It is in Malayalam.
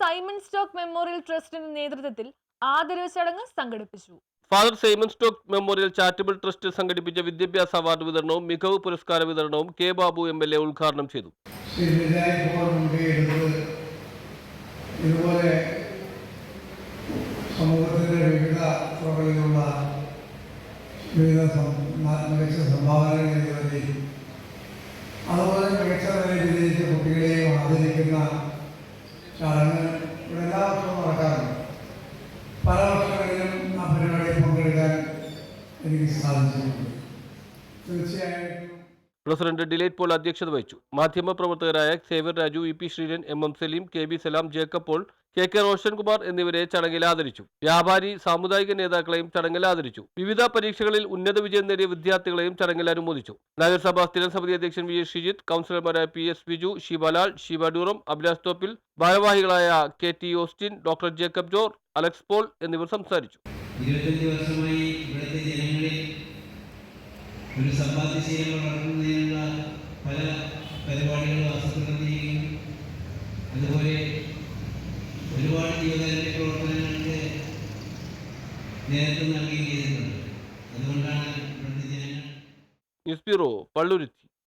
സൈമൺ സ്റ്റോക്ക് മെമ്മോറിയൽ ട്രസ്റ്റിന്റെ നേതൃത്വത്തിൽ ആദരവ് ചടങ്ങ് സംഘടിപ്പിച്ചു. Father Simon Stock memorial charitable trust സംഘടിപ്പിച്ച വിദ്യാഭ്യാസ അവാർഡ് വിതരണവും മികവ് പുരസ്കാര വിതരണവും K Babu M L A ഉദ്ഘാടനം ചെയ്തു. ഇതുപോലെ സമൂഹത്തിന്റെ വിവിധ തുറകളിലുള്ള വിവിധ മികച്ച സംഭാവനകൾ നിരവധി അതുപോലെ മികച്ച നിലയിൽ വിജയിച്ച കുട്ടികളെയും ആദരിക്കുന്ന ചടങ്ങ് ഇവിടെ എല്ലാ വർഷവും നടക്കാറുണ്ട്. പല വർഷങ്ങളിലും ആ പരിപാടിയിൽ പങ്കെടുക്കാൻ എനിക്ക് സാധിച്ചിട്ടുണ്ട്. തീർച്ചയായിട്ടും പ്രസിഡന്റ് ഡിലൈറ്റ് പോൾ അധ്യക്ഷത വഹിച്ചു. മാധ്യമപ്രവർത്തകരായ Xavier Raju E P Sreeran M M Saleem K B Salam Jacob Paul K K Roshankumar എന്നിവരെ ചടങ്ങിൽ ആദരിച്ചു. വ്യാപാരി സാമുദായിക നേതാക്കളെയും ചടങ്ങിൽ ആദരിച്ചു. വിവിധ പരീക്ഷകളിൽ ഉന്നത വിജയം നേടിയ വിദ്യാർത്ഥികളെയും ചടങ്ങിൽ അനുമോദിച്ചു. നഗരസഭാ സ്ഥിരം സമിതി അധ്യക്ഷൻ വി എസ് ഷിജിത്ത് കൗൺസിലർമാരായ പി എസ് ബിജു ശിവലാൽ ശിവഡൂറം ഡൂറം അഭിലാഷ് തോപ്പിൽ ഭാരവാഹികളായ K T Austin doctor Jacob ജോർ അലക്സ് പോൾ എന്നിവർ സംസാരിച്ചു. വർഷമായി ഒരു സമ്പാദ്യശീലം വളർത്തുന്നതിനുള്ള പല പരിപാടികളും ആസൂത്രണം ചെയ്യുകയും അതുപോലെ ഒരുപാട് ജീവകാരുണ്യ പ്രവർത്തനങ്ങൾക്ക് നേതൃത്വം നൽകുകയും ചെയ്തിട്ടുണ്ട്. അതുകൊണ്ടാണ് ഇവിടുത്തെ ന്യൂസ് ബ്യൂറോ പള്ളുരുത്തി.